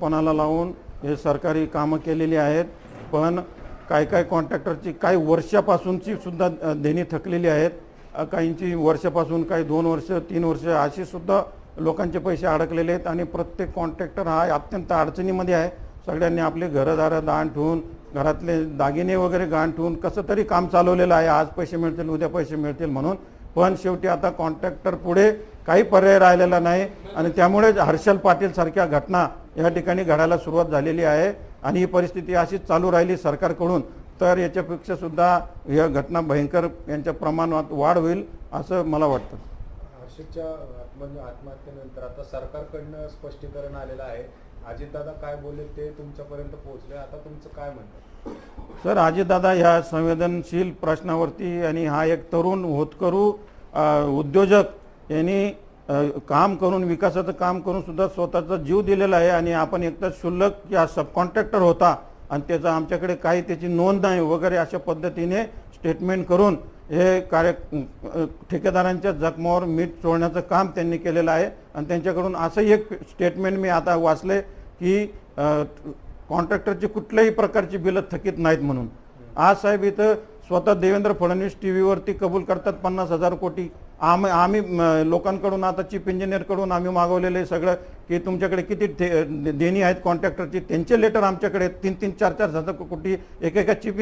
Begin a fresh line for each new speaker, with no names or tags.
पणाला लावून हे सरकारी कामं केलेली आहेत पण काय काय कॉन्ट्रॅक्टरची काही वर्षापासूनची सुद्धा देणी थकलेली आहेत. काहींची वर्षापासून काही दोन वर्ष तीन वर्ष अशी सुद्धा लोकांचे पैसे अडकलेले आहेत आणि प्रत्येक कॉन्ट्रॅक्टर हा अत्यंत अडचणीमध्ये आहे. सगळ्यांनी आपले घरदारं दाण ठेवून घरातले दागिने वगैरे गहाण ठेवून कसं तरी काम चालवलेलं आहे आज पैसे मिळतील उद्या पैसे मिळतील म्हणून. पण शेवटी आता कॉन्ट्रॅक्टर पुढे काही पर्याय राहिलेला नाही आणि त्यामुळेच हर्षल पाटील सारख्या घटना या ठिकाणी घडायला सुरुवात झालेली आहे आणि ही परिस्थिती अशीच चालू राहिली सरकारकडून तर याच्यापेक्षा सुद्धा या घटना भयंकर यांच्या प्रमाणात वाढ होईल असं मला वाटतं.
हर्षदच्या आत्म आत्महत्येनंतर आता सरकारकडनं स्पष्टीकरण आलेलं आहे. अजितदादा काय बोलले ते तुमच्यापर्यंत पोहोचले. आता तुमचं काय म्हणणं
सर अजितदादा ह्या संवेदनशील प्रश्नावरती आणि हा एक तरुण होतकरू उद्योजक यांनी काम करून विकासाचं काम करून सुद्धा स्वतःचा जीव दिलेला आहे आणि आपण एकतर शुल्लक या सब कॉन्ट्रॅक्टर होता आणि त्याचा आमच्याकडे काही त्याची नोंद नाही वगैरे अशा पद्धतीने स्टेटमेंट करून हे कार्य ठेकेदारांच्या जखमावर मीठ चोळण्याचं काम त्यांनी केलेलं आहे. आणि त्यांच्याकडून असंही एक स्टेटमेंट मी आता वाचले की कॉन्ट्रॅक्टरची कुठल्याही प्रकारची बिलं थकीत नाहीत म्हणून. आज साहेब इथं स्वतः देवेंद्र फडणवीस टी व्हीवरती कबूल करतात पन्नास हजार कोटी. आम आम्ही लोकांकडून आता चीफ इंजिनियरकडून आम्ही मागवलेले सगळं की तुमच्याकडे किती ठे- देणी आहेत कॉन्ट्रॅक्टरची त्यांचे लेटर आमच्याकडे तीन तीन चार चार हजार कोटी एकेका चीफ